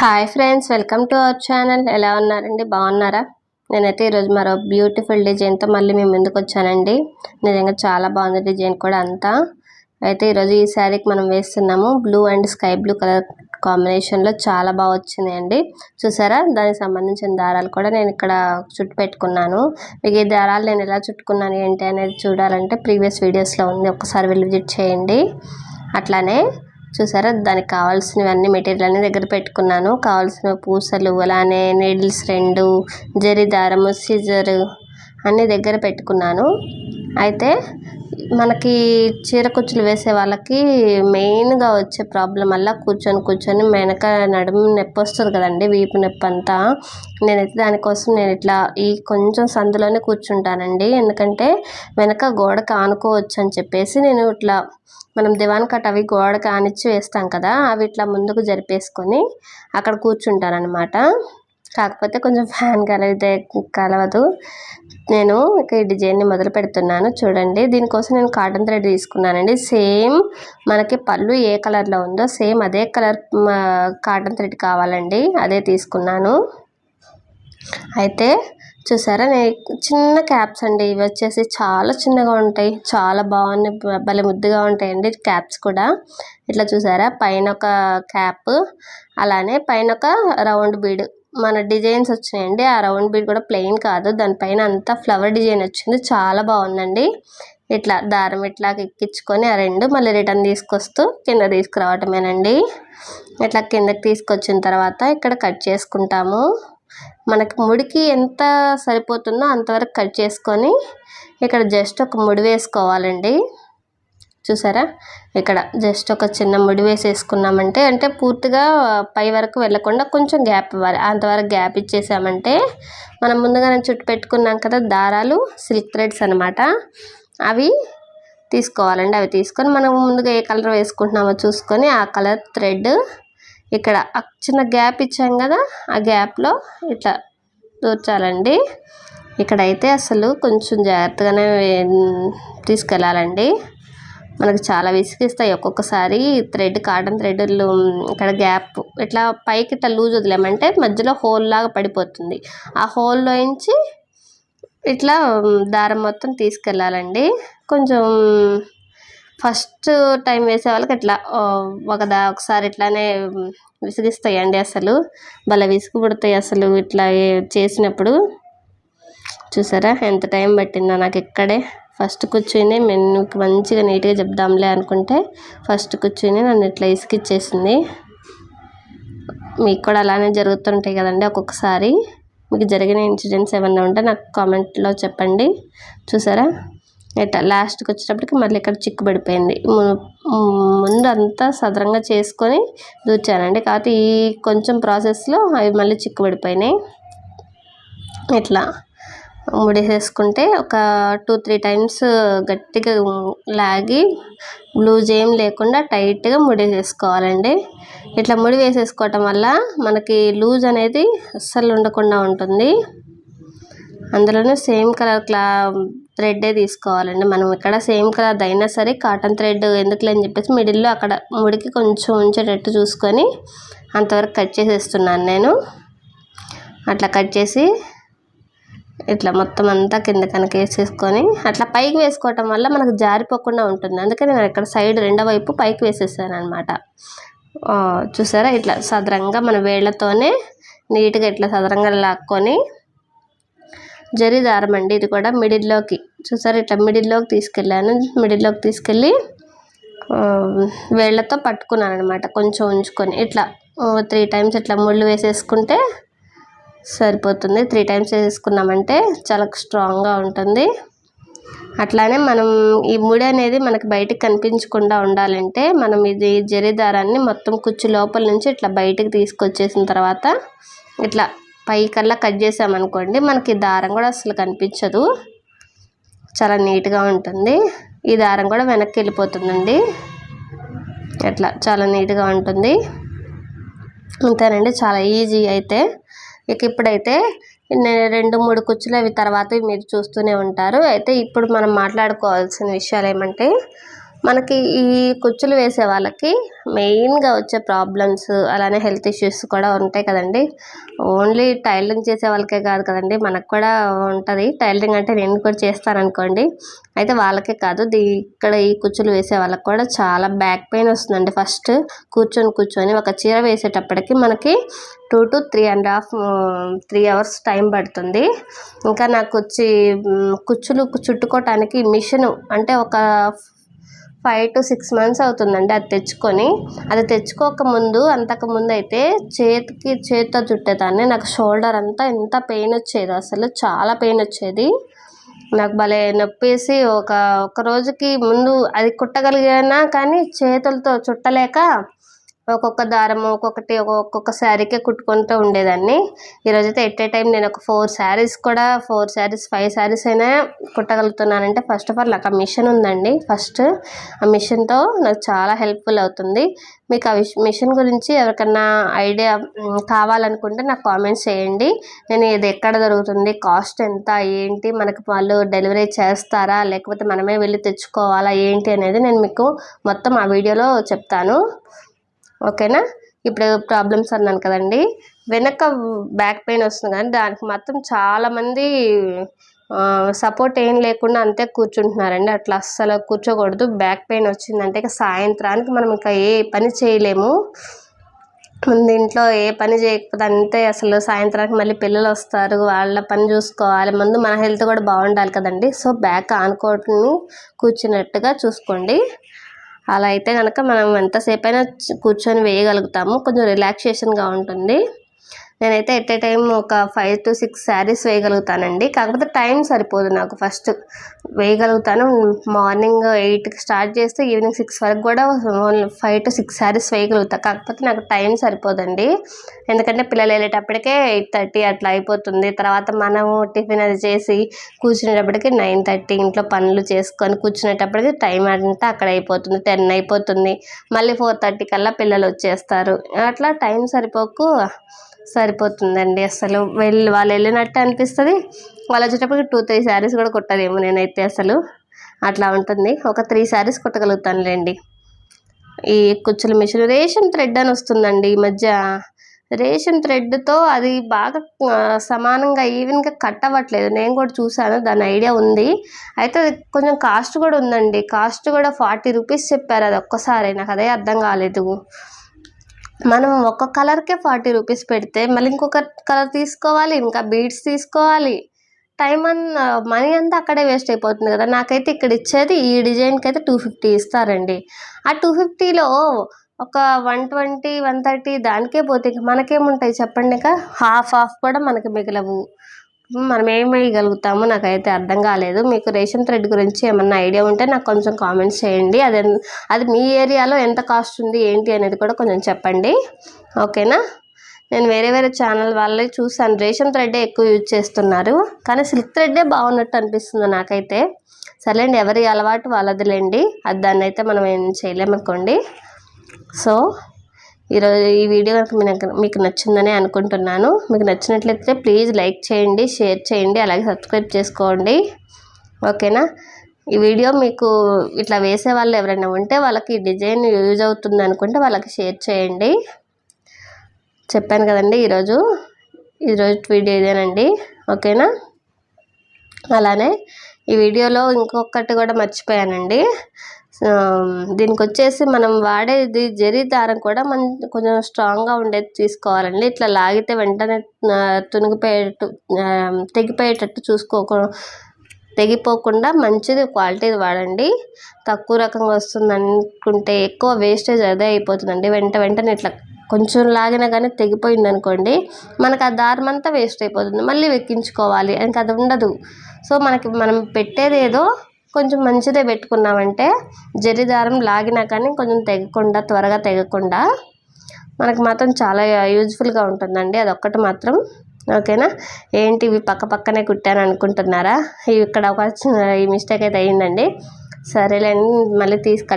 Hi friends welcome to our channel ఎలా ఉన్నారండి? బాగున్నారా? నేనైతే ఈరోజు మరో బ్యూటిఫుల్ డిజైన్తో మళ్ళీ మేము ముందుకు వచ్చానండి. నిజంగా చాలా బాగుంది డిజైన్ కూడా అంతా. అయితే ఈరోజు ఈ శారీకి మనం వేస్తున్నాము blue and sky blue colour కాంబినేషన్లో చాలా బాగా వచ్చిందండి. చూసారా? దానికి సంబంధించిన దారాలు కూడా నేను ఇక్కడ చుట్టు పెట్టుకున్నాను. మీకు ఈ దారాలు నేను ఎలా చుట్టుకున్నాను ఏంటి అనేది చూడాలంటే ప్రీవియస్ వీడియోస్లో ఉంది. ఒకసారి వెళ్ళి విజిట్ చేయండి. అట్లానే చూసారా? దానికి కావాల్సినవన్నీ మెటీరియల్ అన్ని దగ్గర పెట్టుకున్నాను. కావాల్సిన పూసలు అలానే నీడిల్స్ రెండు జరి దారము అన్నీ దగ్గర పెట్టుకున్నాను. అయితే మనకి చీర కుచ్చులు వేసే వాళ్ళకి మెయిన్గా వచ్చే ప్రాబ్లం వల్ల కూర్చొని కూర్చొని వెనక నడుము నొప్పి వస్తుంది కదండి వీపు నొప్పి అంతా. నేనైతే దానికోసం నేను ఇట్లా ఈ కొంచెం సందులోనే కూర్చుంటానండి. ఎందుకంటే వెనక గోడకు ఆనుకోవచ్చు అని చెప్పేసి నేను ఇట్లా మనం దివాన్ కట్ అవి గోడకు ఆనిచ్చి వేస్తాం కదా అవి ఇట్లా ముందుకు జరిపేసుకొని అక్కడ కూర్చుంటానమాట కాకపోతే కొంచెం ఫ్యాన్ కలవితే కలవదు. నేను ఇక ఈ డిజైన్ని మొదలు పెడుతున్నాను. చూడండి దీనికోసం నేను కాటన్ థ్రెడ్ తీసుకున్నానండి. సేమ్ మనకి పళ్ళు ఏ కలర్లో ఉందో సేమ్ అదే కలర్ కాటన్ థ్రెడ్ కావాలండి. అదే తీసుకున్నాను. అయితే చూసారా నేను చిన్న క్యాప్స్ అండి. ఇవి వచ్చేసి చాలా చిన్నగా ఉంటాయి. చాలా బాగున్నాయి. భలే ముద్దుగా ఉంటాయండి క్యాప్స్ కూడా. ఇట్లా చూసారా పైన ఒక క్యాప్ అలానే పైన ఒక రౌండ్ బీడ్. మన డిజైన్స్ వచ్చినాయండి ఆ రౌండ్ బీడ్ కూడా ప్లెయిన్ కాదు. దానిపైన అంతా ఫ్లవర్ డిజైన్ వచ్చింది. చాలా బాగుందండి. ఇట్లా దారం ఇట్లా ఎక్కించుకొని ఆ రెండు మళ్ళీ రిటర్న్ తీసుకొస్తూ కింద తీసుకురావటమేనండి. ఇట్లా కిందకి తీసుకొచ్చిన తర్వాత ఇక్కడ కట్ చేసుకుంటాము. మనకి ముడికి ఎంత సరిపోతుందో అంతవరకు కట్ చేసుకొని ఇక్కడ జస్ట్ ఒక ముడి వేసుకోవాలండి. చూసారా? ఇక్కడ జస్ట్ ఒక చిన్న ముడి వేసేసుకున్నామంటే అంటే పూర్తిగా పై వరకు వెళ్ళకుండా కొంచెం గ్యాప్ ఇవ్వాలి. అంతవరకు గ్యాప్ ఇచ్చేసామంటే మనం ముందుగానే చుట్టు పెట్టుకున్నాం కదా దారాలు సిల్క్ థ్రెడ్స్ అనమాట అవి తీసుకోవాలండి. అవి తీసుకొని మనం ముందుగా ఏ కలర్ వేసుకుంటున్నామో చూసుకొని ఆ కలర్ థ్రెడ్ ఇక్కడ చిన్న గ్యాప్ ఇచ్చాం కదా ఆ గ్యాప్లో ఇట్లా దూర్చాలండి. ఇక్కడైతే అసలు కొంచెం జాగ్రత్తగానే తీసుకెళ్ళాలండి. మనకు చాలా విసిగిస్తాయి ఒక్కొక్కసారి థ్రెడ్ కాటన్ థ్రెడ్ ఇక్కడ గ్యాప్ ఇట్లా పైకి ఇట్లా లూజ్ వదిలేమంటే మధ్యలో హోల్ లాగా పడిపోతుంది. ఆ హోల్లోంచి ఇట్లా దారం మొత్తం తీసుకెళ్ళాలండి. కొంచెం ఫస్ట్ టైం వేసే వాళ్ళకి ఇట్లా ఒక దా ఒకసారి ఇట్లానే విసిగిస్తాయండి అసలు. భలే విసుగు పుడతాయి అసలు ఇట్లా చేసినప్పుడు. చూసారా? ఎంత టైం పట్టిందో నాకు ఇక్కడే. ఫస్ట్ కూర్చుని నేను మంచిగా నీట్గా చెప్దాంలే అనుకుంటే ఫస్ట్ కూర్చుని నన్ను ఇట్లా ఇసుకిచ్చేసింది. మీకు కూడా అలానే జరుగుతుంటాయి కదండి ఒక్కొక్కసారి. మీకు జరిగిన ఇన్సిడెంట్స్ ఏమైనా ఉంటే నాకు కామెంట్లో చెప్పండి. చూసారా? ఇట్లా లాస్ట్కి వచ్చేటప్పటికి మళ్ళీ ఇక్కడ చిక్కు పడిపోయింది ముందు అంతా సదరంగా చేసుకొని దూచానండి కాకపోతే ఈ కొంచెం ప్రాసెస్లో అవి మళ్ళీ చిక్కు పడిపోయినాయి ఇట్లా. ముడేసేసుకుంటే ఒక టూ త్రీ టైమ్స్ గట్టిగా లాగి లూజ్ ఏం లేకుండా టైట్గా ముడేసేసుకోవాలండి. ఇట్లా ముడి వేసేసుకోవటం వల్ల మనకి లూజ్ అనేది అస్సలు ఉండకుండా ఉంటుంది. అందులోనే సేమ్ కలర్ క్లా థ్రెడ్డే తీసుకోవాలండి. మనం ఇక్కడ సేమ్ కలర్ అయినా సరే కాటన్ థ్రెడ్ ఎందుకులే అని చెప్పేసి మిడిల్లో అక్కడ ముడికి కొంచెం ఉంచేటట్టు చూసుకొని అంతవరకు కట్ చేసేస్తున్నాను నేను. అట్లా కట్ చేసి ఇట్లా మొత్తం అంతా కింద కనుక వేసేసుకొని అట్లా పైకి వేసుకోవటం వల్ల మనకు జారిపోకుండా ఉంటుంది. అందుకని నేను ఇక్కడ సైడ్ రెండో వైపు పైకి వేసేసాను అనమాట చూసారా? ఇట్లా సదరంగా మన వేళ్ళతోనే నీట్గా ఇట్లా సదరంగా లాక్కొని జరి దారం అండి ఇది కూడా మిడిల్లోకి. చూసారా? ఇట్లా మిడిల్లోకి తీసుకెళ్ళాను. మిడిల్లోకి తీసుకెళ్ళి వేళ్ళతో పట్టుకున్నాను అనమాట కొంచెం ఉంచుకొని. ఇట్లా త్రీ టైమ్స్ ఇట్లా ముళ్ళు వేసేసుకుంటే సరిపోతుంది. త్రీ టైమ్స్ వేసుకున్నామంటే చాలా స్ట్రాంగ్గా ఉంటుంది. అట్లానే మనం ఈ ముడి అనేది మనకి బయటకు కనిపించకుండా ఉండాలంటే మనం ఇది జరి దారాన్ని మొత్తం కుచ్చు లోపల నుంచి ఇట్లా బయటకు తీసుకొచ్చేసిన తర్వాత ఇట్లా పైకల్లా కట్ చేసామనుకోండి మనకి దారం కూడా అసలు కనిపించదు. చాలా నీట్గా ఉంటుంది. ఈ దారం కూడా వెనక్కి వెళ్ళిపోతుందండి. ఇట్లా చాలా నీట్గా ఉంటుంది. అంతేనండి. చాలా ఈజీ అయితే. ఇక ఇప్పుడైతే రెండు మూడు కుచ్చులు అవి తర్వాత మీరు చూస్తూనే ఉంటారు. అయితే ఇప్పుడు మనం మాట్లాడుకోవాల్సిన విషయాలు ఏమంటే మనకి ఈ కుచ్చులు వేసే వాళ్ళకి మెయిన్గా వచ్చే ప్రాబ్లమ్స్ అలానే హెల్త్ ఇష్యూస్ కూడా ఉంటాయి కదండి. ఓన్లీ టైలరింగ్ చేసే వాళ్ళకే కాదు కదండి. మనకు కూడా ఉంటుంది. టైలరింగ్ అంటే నేను కూడా చేస్తాను అనుకోండి అయితే వాళ్ళకే కాదు దీ ఇక్కడ ఈ కుచ్చులు వేసే వాళ్ళకి కూడా చాలా బ్యాక్ పెయిన్ వస్తుందండి. ఫస్ట్ కూర్చొని కూర్చొని ఒక చీర వేసేటప్పటికి మనకి two to three and half three hours time పడుతుంది. ఇంకా నాకు వచ్చి కుచ్చులు చుట్టుకోవటానికి మిషన్ అంటే ఒక ఫైవ్ టు సిక్స్ మంత్స్ అవుతుందండి అది తెచ్చుకొని. అది తెచ్చుకోక ముందు అంతకు ముందు అయితే చేతికి చేతితో చుట్టేదాన్ని. నాకు షోల్డర్ అంతా ఎంత పెయిన్ వచ్చేది అసలు చాలా పెయిన్ వచ్చేది. నాకు భలే నొప్పేసి ఒక ఒక రోజుకి ముందు అది కుట్టగలిగానా కానీ చేతులతో చుట్టలేక ఒక్కొక్క దారము ఒక్కొక్కటి ఒక్కొక్క శారీకే కుట్టుకుంటూ ఉండేదాన్ని. ఈరోజైతే ఎట్ ఏ టైం నేను ఒక ఫోర్ శారీస్ కూడా ఫోర్ శారీస్ ఫైవ్ శారీస్ అయినా కుట్టగలుగుతున్నానంటే ఫస్ట్ ఆఫ్ ఆల్ నాకు ఆ మిషన్ ఉందండి. ఫస్ట్ ఆ మిషన్తో నాకు చాలా హెల్ప్ఫుల్ అవుతుంది. మీకు ఆ మిషన్ గురించి ఎవరికన్నా ఐడియా కావాలనుకుంటే నాకు కామెంట్స్ చేయండి. నేను ఇది ఎక్కడ దొరుకుతుంది కాస్ట్ ఎంత ఏంటి మనకు వాళ్ళు డెలివరీ చేస్తారా లేకపోతే మనమే వెళ్ళి తెచ్చుకోవాలా ఏంటి అనేది నేను మీకు మొత్తం ఆ వీడియోలో చెప్తాను. ఓకేనా? ఇప్పుడు ప్రాబ్లమ్స్ అన్నాను కదండి. వెనక బ్యాక్ పెయిన్ వస్తుంది కానీ దానికి మాత్రం చాలామంది సపోర్ట్ ఏం లేకుండా అంతే కూర్చుంటున్నారండి. అట్లా అస్సలు కూర్చోకూడదు. బ్యాక్ పెయిన్ వచ్చిందంటే ఇక సాయంత్రానికి మనం ఇంకా ఏ పని చేయలేము. ముందు ఇంట్లో ఏ పని చేయకపోతే అంతే అసలు సాయంత్రానికి మళ్ళీ పిల్లలు వస్తారు. వాళ్ళ పని చూసుకోవాలి. ముందు మన హెల్త్ కూడా బాగుండాలి కదండి. సో బ్యాక్ ఆనుకోవటం కూర్చున్నట్టుగా చూసుకోండి. అలా అయితే కనుక మనం ఎంతసేపు అయినా కూర్చొని వేయగలుగుతాము. కొంచెం రిలాక్సేషన్గా ఉంటుంది. నేనైతే ఎట్ ఏ టైం ఒక ఫైవ్ టు సిక్స్ శారీస్ వేయగలుగుతానండి. కాకపోతే టైం సరిపోదు నాకు ఫస్ట్. వేయగలుగుతాను. మార్నింగ్ ఎయిట్కి స్టార్ట్ చేస్తే ఈవినింగ్ సిక్స్ వరకు కూడా ఫైవ్ టు సిక్స్ శారీస్ వేయగలుగుతా. కాకపోతే నాకు టైం సరిపోదండి. ఎందుకంటే పిల్లలు వెళ్ళేటప్పటికే ఎయిట్ థర్టీ అట్లా అయిపోతుంది. తర్వాత మనము టిఫిన్ అది చేసి కూర్చునేటప్పటికి నైన్ థర్టీ ఇంట్లో పనులు చేసుకొని కూర్చునేటప్పటికి టైం అంతా అక్కడ అయిపోతుంది. టెన్ అయిపోతుంది. మళ్ళీ ఫోర్ థర్టీ కల్లా పిల్లలు వచ్చేస్తారు. అట్లా టైం సరిపోకు సరిపోతుందండి అసలు. వెళ్ళి వాళ్ళు వెళ్ళినట్టు అనిపిస్తుంది. వాళ్ళు వచ్చేటప్పటికి టూ త్రీ శారీస్ కూడా కుట్టలేము నేనైతే. అసలు. అట్లా ఉంటుంది. ఒక త్రీ శారీస్ కుట్టగలుగుతానులేండి. ఈ కుచ్చుల మిషన్ రేషన్ థ్రెడ్ అని వస్తుందండి ఈ మధ్య. రేషన్ థ్రెడ్తో అది బాగా సమానంగా ఈవెన్గా కట్ అవ్వట్లేదు నేను కూడా చూశాను దాని ఐడియా ఉంది. అయితే అది కొంచెం కాస్ట్ కూడా ఉందండి. కాస్ట్ కూడా ఫార్టీ రూపీస్ చెప్పారు అది ఒక్కసారి. నాకు అదే అర్థం కాలేదు. మనం ఒక కలర్కే ఫార్టీ రూపీస్ పెడితే మళ్ళీ ఇంకొక కలర్ తీసుకోవాలి ఇంకా బీడ్స్ తీసుకోవాలి. టైం అన్న మనీ అంతా అక్కడే వేస్ట్ అయిపోతుంది కదా. నాకైతే ఇక్కడ ఇచ్చేది ఈ డిజైన్కి అయితే టూ ఫిఫ్టీ ఇస్తారండి. ఆ టూ ఫిఫ్టీలో ఒక వన్ ట్వంటీ వన్ థర్టీ దానికే పోతే ఇక మనకేముంటాయి చెప్పండి ఇక? హాఫ్ హాఫ్ కూడా మనకి మిగలవు. మనం ఏం వేయగలుగుతామో? నాకైతే అర్థం కాలేదు. మీకు రేషన్ థ్రెడ్ గురించి ఏమన్నా ఐడియా ఉంటే నాకు కొంచెం కామెంట్స్ చేయండి. అది అది మీ ఏరియాలో ఎంత కాస్ట్ ఉంది ఏంటి అనేది కూడా కొంచెం చెప్పండి. ఓకేనా? నేను వేరే వేరే ఛానల్ వాళ్ళే చూసాను రేషన్ థ్రెడ్డే ఎక్కువ యూజ్ చేస్తున్నారు. కానీ సిల్క్ థ్రెడ్డే బాగున్నట్టు అనిపిస్తుంది నాకైతే. సర్లేండి ఎవరి అలవాటు వాళ్ళదిలేండి. అది దాన్ని అయితే మనం ఏం చేయలేమనుకోండి. సో ఈరోజు ఈ వీడియో కనుక మీకు మీకు నచ్చిందని అనుకుంటున్నాను. మీకు నచ్చినట్లయితే ప్లీజ్ లైక్ చేయండి షేర్ చేయండి అలాగే సబ్స్క్రైబ్ చేసుకోండి. ఓకేనా? ఈ వీడియో మీకు ఇట్లా వేసే వాళ్ళు ఎవరైనా ఉంటే వాళ్ళకి ఈ డిజైన్ యూజ్ అవుతుంది అనుకుంటే వాళ్ళకి షేర్ చేయండి. చెప్పాను కదండి ఈరోజు. ఈరోజు వీడియో ఇదేనండి. ఓకేనా? అలానే ఈ వీడియోలో ఇంకొకటి కూడా మర్చిపోయానండి. దీనికి వచ్చేసి మనం వాడేది జరీ దారం కూడా మనం కొంచెం స్ట్రాంగ్గా ఉండేది తీసుకోవాలండి. ఇట్లా లాగితే వెంటనే ఆ, తెగిపోయేటట్టు చూసుకోక తెగిపోకుండా మంచిది క్వాలిటీది వాడండి. తక్కువ రకంగా వస్తుంది అనుకుంటే ఎక్కువ వేస్టేజ్ అదే అయిపోతుందండి. వెంట వెంటనే ఇట్లా కొంచెం లాగినా కానీ తెగిపోయింది అనుకోండి మనకు ఆ దారం అంతా వేస్ట్ అయిపోతుంది. మళ్ళీ వెక్కించుకోవాలి. ఇంకా అది ఉండదు. సో మనకి మనం పెట్టేది ఏదో కొంచెం మంచిదే పెట్టుకున్నామంటే జరి దారం లాగినా కానీ కొంచెం తెగకుండా త్వరగా తెగకుండా మనకు మాత్రం చాలా యూజ్ఫుల్గా ఉంటుందండి. అదొక్కటి మాత్రం. ఓకేనా? ఏంటి ఇవి పక్క పక్కనే కుట్టాను అనుకుంటున్నారా? ఇవి ఇక్కడ ఒక ఈ మిస్టేక్ అయితే అయ్యిందండి సరేలేండి మళ్ళీ తీసుకట్